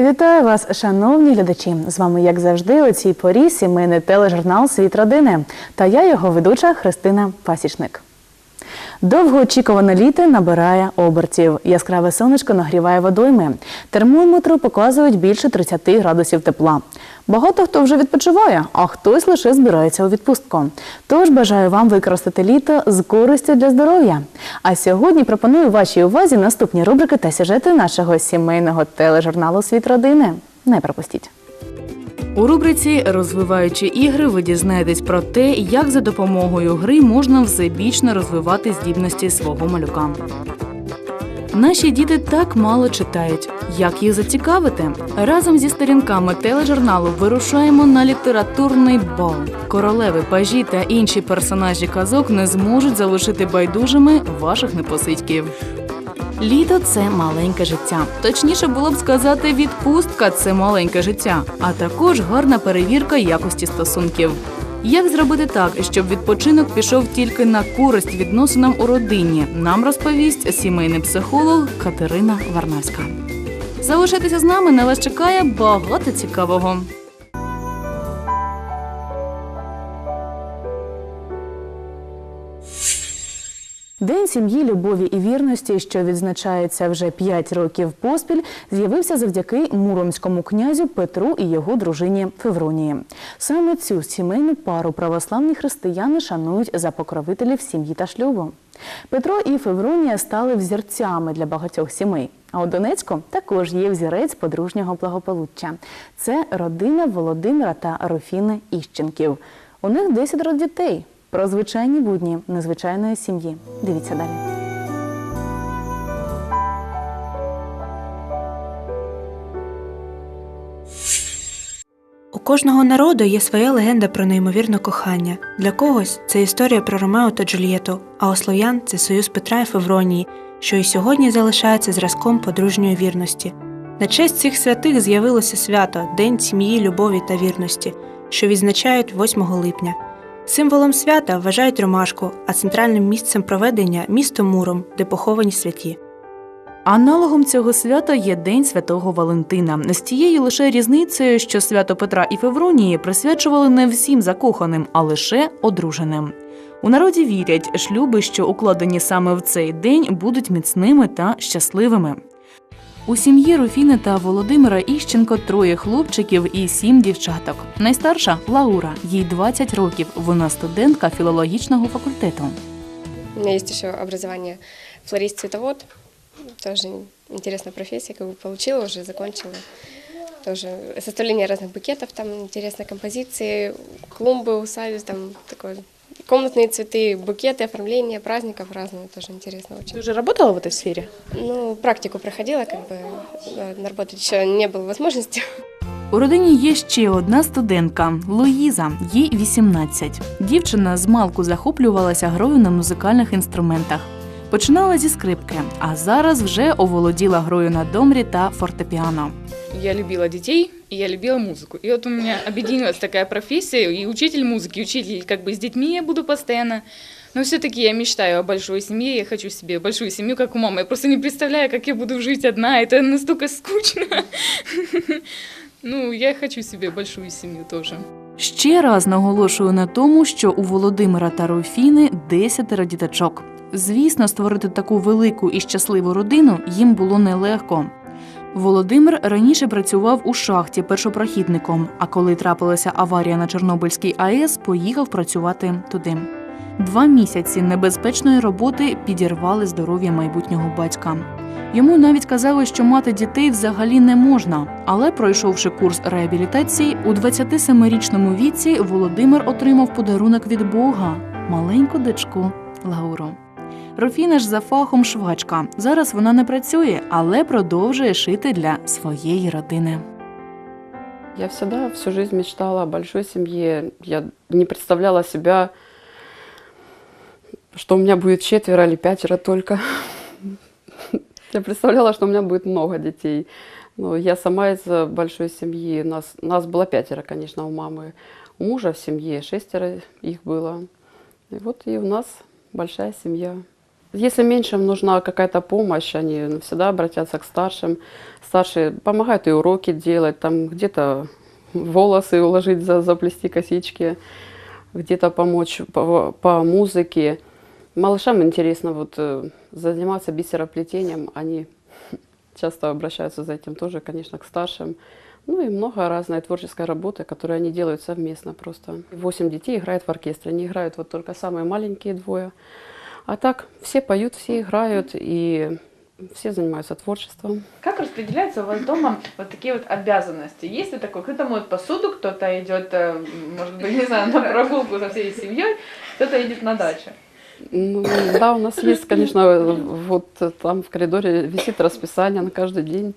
Вітаю вас, шановні глядачі! З вами, як завжди, у цій порі сімейний тележурнал Світ родини та я його ведуча Христина Пасічник. Довгоочікуване літо набирає обертів. Яскраве сонечко нагріває водойми. Термометри показують більше 30 градусів тепла. Багато хто вже відпочиває, а хтось лише збирається у відпустку. Тож бажаю вам використати літо з користю для здоров'я. А сьогодні пропоную вашій увазі наступні рубрики та сюжети нашого сімейного тележурналу Світ родини. Не пропустіть. У рубриці Розвиваючі ігри ви дізнаєтесь про те, як за допомогою гри можна всебічно розвивати здібності свого малюка. Наші діти так мало читають. Як їх зацікавити? Разом зі сторінками тележурналу вирушаємо на літературний бал. Королеви, пажі та інші персонажі казок не зможуть залишити байдужими ваших непосидьків. Літо це маленьке життя. Точніше було б сказати, відпустка це маленьке життя, а також гарна перевірка якості стосунків. Як зробити так, щоб відпочинок пішов тільки на користь відносинам у родині? Нам розповість сімейний психолог Катерина Варнавська. Залишайтеся з нами, на вас чекає багато цікавого. День сім'ї, любові і вірності, що відзначається вже 5 років поспіль, з'явився завдяки муромському князю Петру і його дружині Февронії. Саме цю сімейну пару православні християни шанують за покровителів сім'ї та шлюбу. Петро і Февронія стали взірцями для багатьох сімей. А у Донецьку також є взірець подружнього благополуччя. Це родина Володимира та Руфіни Іщенків. У них 10 дітей. Про звичайні будні незвичайної сім'ї. Дивіться далі. У кожного народу є своя легенда про неймовірне кохання. Для когось це історія про Ромео та Джульєту, а у слов'ян це союз Петра і Февронії, що і сьогодні залишається зразком подружньої вірності. На честь цих святих з'явилося свято День сім'ї, любові та вірності, що відзначають 8 липня. Символом свята вважають ромашку, а центральним місцем проведення місто Муром, де поховані святі. Аналогом цього свята є День Святого Валентина. З тією лише різницею, що свято Петра і Февронії присвячували не всім закоханим, а лише одруженим. У народі вірять, шлюби, що укладені саме в цей день, будуть міцними та щасливими. У сім'ї Руфіни та Володимира Іщенко троє хлопчиків і сім дівчаток. Найстарша Лаура, їй 20 років. Вона студентка філологічного факультету. У меня есть еще образование флорист-цветовод. Тоже интересная профессия, как бы получила уже, закончила. Тоже составление разных букетов, там интересные композиции, клумбы, усадьбы, там такое комнатные цветы, букеты, оформление праздников разные, тоже интересно очень. Ти вже працювала в цій сфері? Ну, практику проходила, как бы, да, работать еще не было возможности. У родині є ще одна студентка Луїза, їй 18. Дівчина з малку захоплювалася грою на музикальних інструментах. Починала зі скрипки, а зараз вже оволоділа грою на домрі та фортепіано. Я любила детей, и я любила музыку. И вот у меня объединилась такая профессия, и учитель музыки, и учитель как бы с детьми я буду постоянно. Но все-таки я мечтаю о большой семье, я хочу себе большую семью, как у мамы. Я просто не представляю, как я буду жить одна, это настолько скучно. Ну, я хочу себе большую семью тоже. Ще раз наголошую на тому, що у Володимира та Руфіни десятеро діточок. Звісно, створити таку велику і щасливу родину їм було нелегко. Володимир раніше працював у шахті першопрохідником, а коли трапилася аварія на Чорнобильській АЕС, поїхав працювати туди. Два місяці небезпечної роботи підірвали здоров'я майбутнього батька. Йому навіть казали, що мати дітей взагалі не можна. Але пройшовши курс реабілітації, у 27-річному віці Володимир отримав подарунок від Бога маленьку дочку Лауру. Руфіна ж за фахом швачка. Зараз вона не працює, але продовжує шити для своєї родини. Я всегда всю жизнь мечтала о большой семье. Я не представляла себя, что у меня будет четверо или пятеро только. Я представляла, что у меня будет много детей. Но я сама из э, большой семьи. Нас, нас было пятеро, конечно, у мамы. У мужа в семье шестеро их было. И вот и у нас большая семья. Если меньшим нужна какая-то помощь, они всегда обратятся к старшим. Старшие помогают и уроки делать, там где-то волосы уложить, за- заплести косички, где-то помочь по, по музыке. Малышам интересно вот э, заниматься бисероплетением, они часто обращаются за этим тоже, конечно, к старшим. Ну и много разной творческой работы, которую они делают совместно просто. Восемь детей играют в оркестре, не играют вот только самые маленькие двое. А так все поют, все играют и все занимаются творчеством. Как распределяются у вас дома вот такие вот обязанности? Есть ли такое? Кто-то моет посуду, кто-то идет, э, может быть, не знаю, на прогулку со всей семьей, кто-то едет на дачу. Ну, да, у нас есть, конечно, вот там в коридоре висит расписание на каждый день,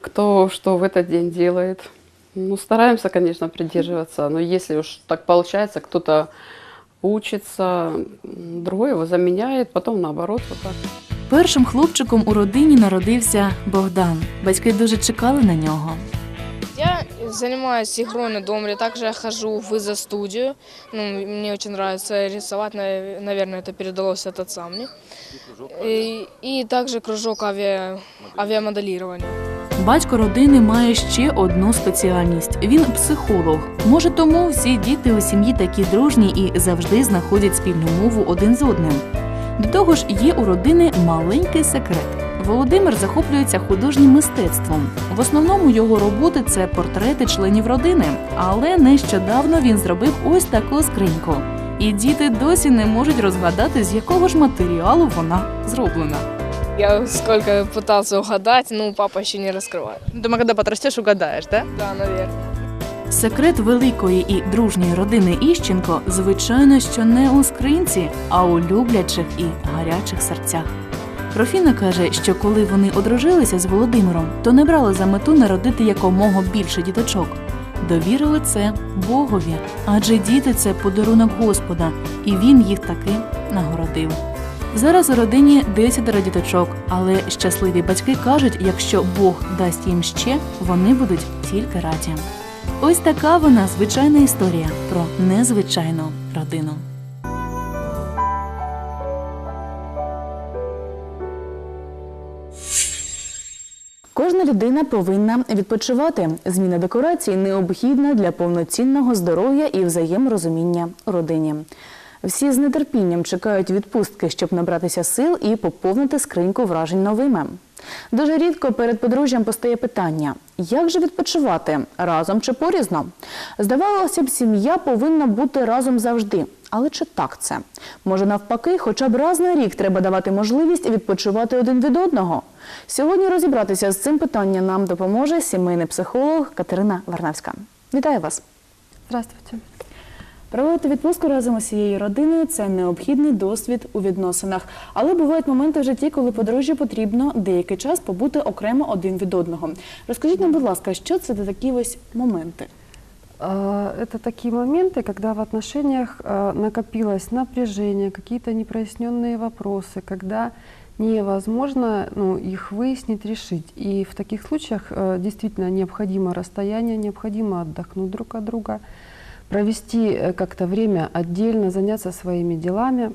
кто что в этот день делает. Ну, стараемся, конечно, придерживаться, но если уж так получается, кто-то учится, м, другой его заменяет, потом наоборот вот так. Першим хлопчиком у родині народився Богдан. Батьки дуже чекали на нього. Я занимаюсь игрой на доме, также я хожу в изо-студию. Ну, мне очень нравится рисовать, на- наверное, это передалось от отца мне. И, и также кружок авиа, авиамоделирования. Батько родини має ще одну спеціальність. Він психолог. Може, тому всі діти у сім'ї такі дружні і завжди знаходять спільну мову один з одним. До того ж, є у родини маленький секрет. Володимир захоплюється художнім мистецтвом. В основному його роботи це портрети членів родини, але нещодавно він зробив ось таку скриньку. І діти досі не можуть розгадати, з якого ж матеріалу вона зроблена. Я сколько пытался угадать, ну, папа еще не раскрывает. Думаю, когда подрастешь, угадаешь, да? Да, наверное. Секрет великої і дружньої родини Іщенко, звичайно, що не у скринці, а у люблячих і гарячих серцях. Профіна каже, що коли вони одружилися з Володимиром, то не брали за мету народити якомога більше діточок. Довірили це Богові, адже діти це подарунок Господа, і він їх таки нагородив. Зараз у родині 10 діточок, але щасливі батьки кажуть, якщо Бог дасть їм ще, вони будуть тільки раді. Ось така вона звичайна історія про незвичайну родину. Кожна людина повинна відпочивати. Зміна декорацій необхідна для повноцінного здоров'я і взаєморозуміння родині. Всі з нетерпінням чекають відпустки, щоб набратися сил і поповнити скриньку вражень новими. Дуже рідко перед подружжям постає питання: як же відпочивати разом чи порізно? Здавалося б, сім'я повинна бути разом завжди. Але чи так це? Може, навпаки, хоча б раз на рік треба давати можливість відпочивати один від одного. Сьогодні розібратися з цим питанням нам допоможе сімейний психолог Катерина Варнавська. Вітаю вас! Здравствуйте. Проводити відпустку разом із усією родиною це необхідний досвід у відносинах. Але бувають моменти в житті, коли подружжю потрібно деякий час побути окремо один від одного. Розкажіть нам, будь ласка, що це за такі ось моменти? А, Это такие моменты, когда в отношениях а, накопилось напряжение, какие-то непроясненные вопросы, когда невозможно ну, их выяснить, решить. И в таких случаях э, действительно необходимо расстояние, необходимо отдохнуть друг от друга, провести э, как-то время отдельно, заняться своими делами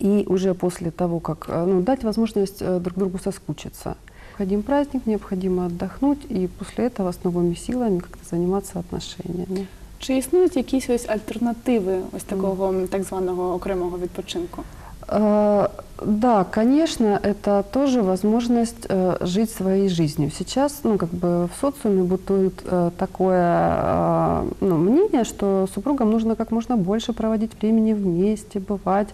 и уже после того, как э, ну, дать возможность э, друг другу соскучиться. Необходим праздник, необходимо отдохнуть и после этого с новыми силами как-то заниматься отношениями. Чи існують якісь ось альтернативи ось такого так званого окремого відпочинку? Э, Да, конечно, это тоже возможность э, жить своей жизнью. Сейчас, ну, как бы в социуме бытует э, такое э, ну, мнение, что супругам нужно как можно больше проводить времени вместе, бывать, э,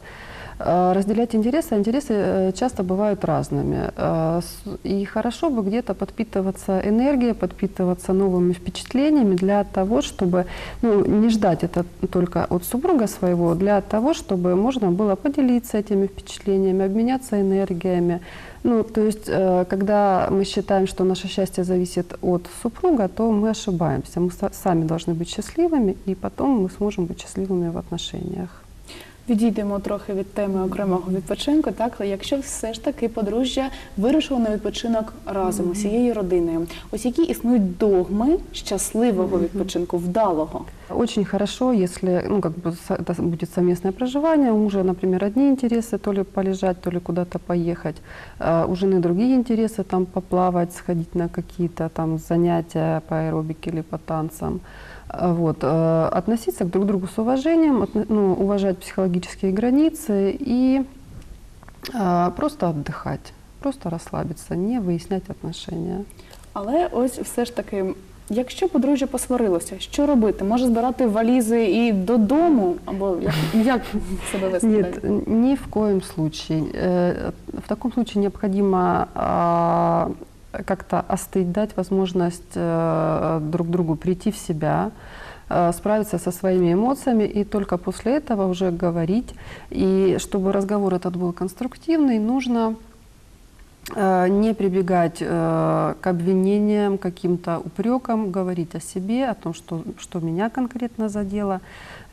разделять интересы. А Интересы э, часто бывают разными. Э, И хорошо бы где-то подпитываться энергией, подпитываться новыми впечатлениями для того, чтобы ну, не ждать это только от супруга своего, для того, чтобы можно было поделиться этими впечатлениями, обменяться энергиями. Ну, то есть, э, когда мы считаем, что наше счастье зависит от супруга, то мы ошибаемся. Мы са- сами должны быть счастливыми, и потом мы сможем быть счастливыми в отношениях. Відійдемо трохи від теми окремого відпочинку. Так, але якщо все ж таки подружжя вирушило на відпочинок разом усією родиною, ось які існують догми щасливого відпочинку, вдалого. Очень хорошо, если ну, как бы, со- это будет совместное проживание. У мужа, например, одни интересы, то ли полежать, то ли куда-то поехать. А У жены другие интересы, там поплавать, сходить на какие-то там занятия по аэробике или по танцам. А Вот. э, Относиться к друг другу с уважением, отно- ну, уважать психологические границы и а, просто отдыхать, просто расслабиться, не выяснять отношения. Але ось все ж таки, якщо подружжя посварилося, що робити? Може збирати валізи і додому, або як, як себе вести? Нет, ни в коем случае. Э, В таком случае необходимо а, как-то остыть, дать возможность э, друг другу прийти в себя, э, справиться со своими эмоциями и только после этого уже говорить. И чтобы разговор этот был конструктивный, нужно э, не прибегать э, к обвинениям, каким-то упрекам, говорить о себе, о том, что, что меня конкретно задело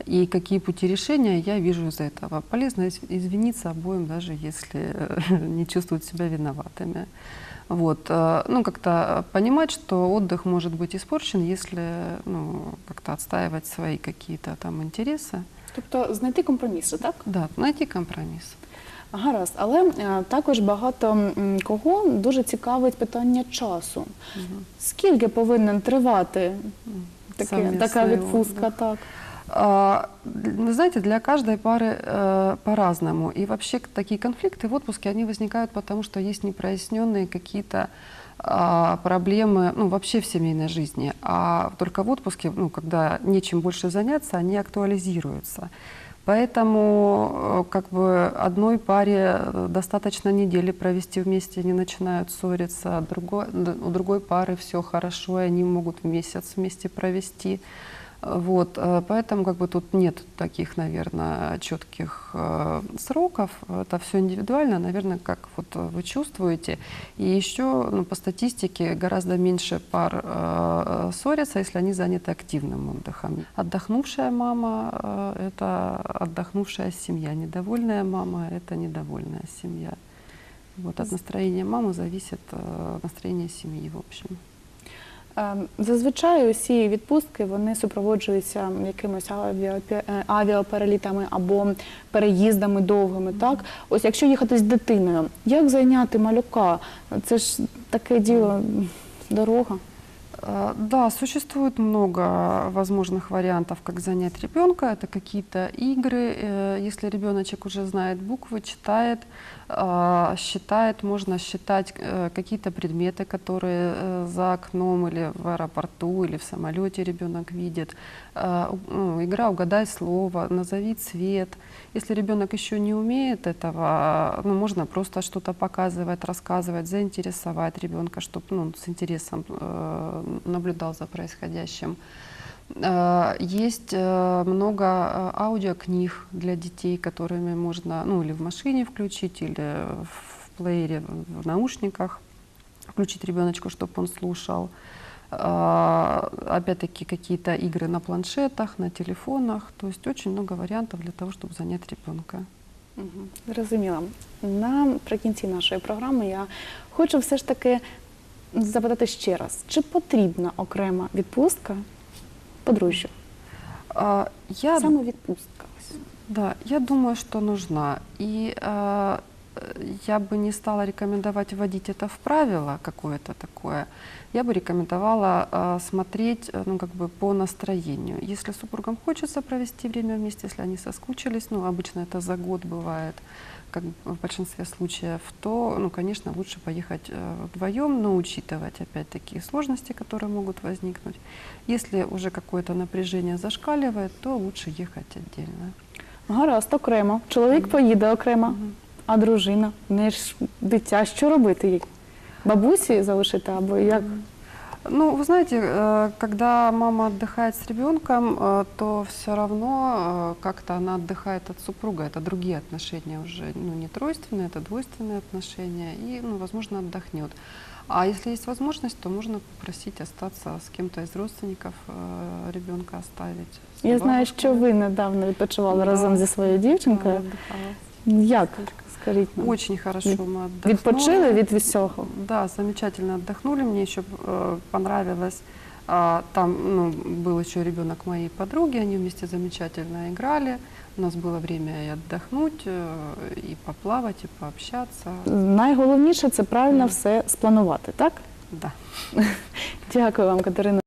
и какие пути решения я вижу из этого. Полезно из- извиниться обоим, даже если э, не чувствуют себя виноватыми. Вот. э, Ну, как-то понимать, что отдых может быть испорчен, если ну, как-то отстаивать свои какие-то там интересы. Тобто знайти компроміси, так? Да, найти компромисс. Гаразд, але е, також багато м, кого дуже цікавить питання часу. Скільки повинен тривати таке, Совмісний така відпустка? отдых. Так. А, Вы знаете, для каждой пары э, по-разному. И вообще к- такие конфликты в отпуске, они возникают потому, что есть непроясненные какие-то а, проблемы, ну, вообще в семейной жизни. А только в отпуске, ну, когда нечем больше заняться, они актуализируются. Поэтому э, как бы одной паре э, достаточно недели провести вместе, они начинают ссориться, другой, д- у другой пары все хорошо, и они могут месяц вместе провести. Э, Вот, э, поэтому как бы тут нет таких, наверное, четких э, сроков. Это все индивидуально, наверное, как вот э, вы чувствуете. И еще ну, по статистике гораздо меньше пар э, ссорятся, если они заняты активным отдыхом. Отдохнувшая мама э, – это отдохнувшая семья. Недовольная мама – это недовольная семья. Вот от настроения мамы зависит э, настроение семьи, в общем. Е, Зазвичай усі відпустки вони супроводжуються якимось е, авіаперелітами або переїздами довгими. Так, ось якщо їхати з дитиною, як зайняти малюка? Це ж таке діло, дорога. А, Да, существует много возможных вариантов, как занять ребенка. Это какие-то игры. э, Если ребеночек уже знает буквы, читает, а, считает, можно считать э, какие-то предметы, которые э, за окном или в аэропорту или в самолете ребенок видит. Ну, Игра «Угадай слово», «Назови цвет». Если ребенок еще не умеет этого, ну, можно просто что-то показывать, рассказывать, заинтересовать ребенка, чтобы ну, с интересом э, наблюдал за происходящим. Э, Есть э, много э, аудиокниг для детей, которыми можно, ну, или в машине включить, или в плеере, в наушниках включить ребеночку, чтобы он слушал. А, Опять-таки какие-то игры на планшетах, на телефонах. То есть очень много вариантов для того, чтобы занять ребенка. Мгм, Зрозуміла. Наприкінці нашої програми я хочу все ж таки запитати ще раз, чи потрібна окрема відпустка подружжю? А, Я Саме відпустка. ось. Да, я думаю, что нужна. И э, я бы не стала рекомендовать вводить это в правило какое-то такое. Я бы рекомендовала э, смотреть э, ну, как бы по настроению. Если супругам хочется провести время вместе, если они соскучились, ну, обычно это за год бывает, как в большинстве случаев, то, ну, конечно, лучше поехать э, вдвоем, но учитывать, опять-таки, сложности, которые могут возникнуть. Если уже какое-то напряжение зашкаливает, то лучше ехать отдельно. Гаразд, окремо. Чоловік поїде окремо, а дружина, в неї ж дитя, що робити їй? Бабусі залишити або як? Ну, вы знаете, э, когда мама отдыхает с ребенком, э, то все равно э, как-то она отдыхает от супруга. Это другие отношения уже, ну, не тройственные, это двойственные отношения. И, ну, возможно, отдохнет. А если есть возможность, то можно попросить остаться с кем-то из родственников, э, ребенка оставить. с Я знаю, бабушкой. що ви недавно відпочивали Да. разом зі своєю Да, дівчинкою. отдыхала. Як? Скажіть нам. Очень хорошо Від- мы отдохнули. Відпочили від всього? Да, замечательно отдохнули. Мне еще э, понравилось. а, там ну, был еще ребенок моей подруги, они вместе замечательно играли. У нас было время и отдохнуть, э, и поплавать, и пообщаться. Найголовніше це правильно все спланувати, так? Да. Дякую вам, Катерина.